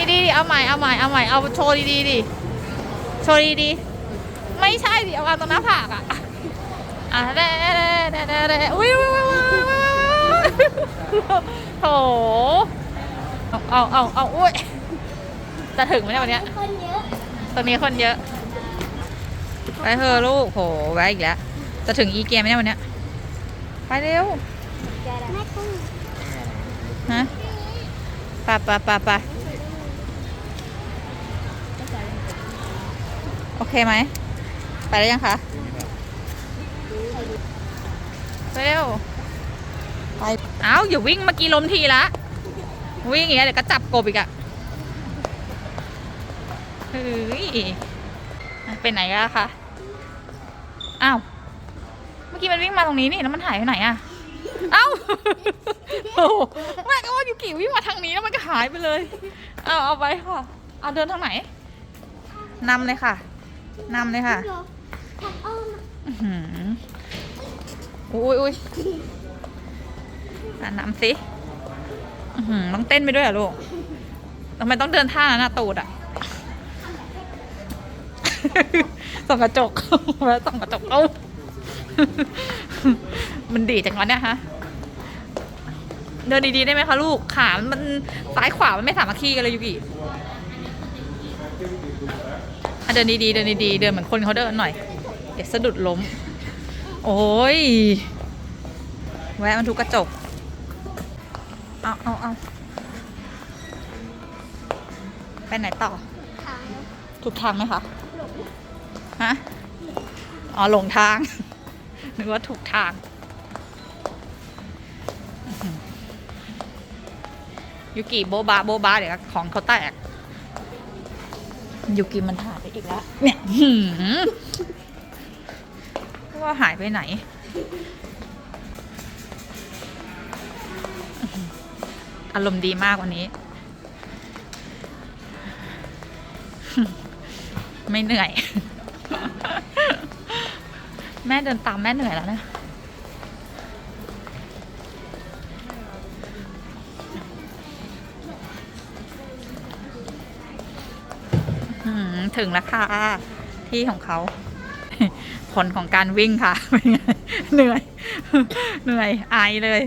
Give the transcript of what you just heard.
ดีดีๆเอาใหม่เอาใหม่เอาใหม่เอาโชว์ดีดีๆดิโชว์ดีดีๆไม่ใช่ดิเอาวางตรงหน้าผากอะอะเด้เด้เด้เด้เด้อุ้ยอุ้ยอุ้ยอุ้ยอุ้ยโถเอาเอาเอาเอาอุ้ยจะถึงไหมเนี่ยวันเนี้ยคนเยอะตรงนี้คนเยอะไปเถอะลูกโหแวะอีกแล้วจะถึงอีเกียไหมเนี่ยวันเนี้ยไปเร็วแม่ต้องฮะไปไปไปไโอเคไหม ไปแล้วยังคะไปเร็ว ไป เอ้า อย่าวิ่งเมื่อกี้ล้มทีละ วิ่งอย่างเงี้ยเดี๋ยวก็จับกบอีกอะเฮ้ยไปไหนอะคะ อ้าว เมื่อกี้มันวิ่งมาตรงนี้นี่แล้วมันหายไปไหนอะเอ้าโอ้โหแม่ก็ว่ายูกิวิ่งมาทางนี้แล้วมันก็หายไปเลย เอาเอาไปค่ะ เอาเดินทางไหนนำเลยค่ะ นำเลยค่ะรอทำอ้อมอื้อหืออุ้ยอุ้ยอะนำสิอื้อหือต้องเต้นไปด้วยเหรอลูกทำไมต้องเดินท่านั้นอะตูดอะ ส่องกระจก แล้วส่องกระจกเอ้า มันดีจังวะเนี่ยฮะ เดินดีๆได้ไหมคะลูก ขา มันซ้ายขวา มันไม่สามัคคีกันเลยยูกิอะ เดินดีๆเดินดีๆเดินเหมือนคนเขาเดินหน่อยเดี๋ยวสะดุดล้ม โอ้ยแวะมันทุกกระจกเอาเอาเอาไปไหนต่อทางถูกทางไหมคะฮะอ๋อหลงทาง นึกว่าถูกทางอื้อหือยูกิโบบาโบบาเดี๋ยวของเขาแตก ยูกิมันหายไปอีกแล้ว เนี่ยหืมว่าหายไปไหนอื้อหืออารมณ์ดีมากวันนี้ ไม่เหนื่อย แม่เดินตามแม่เหนื่อยแล้วนะ ถึงแล้วค่ะ ที่ของเขา ผลของการวิ่งค่ะเป็นไงเหนื่อย เหนื่อยอายเลย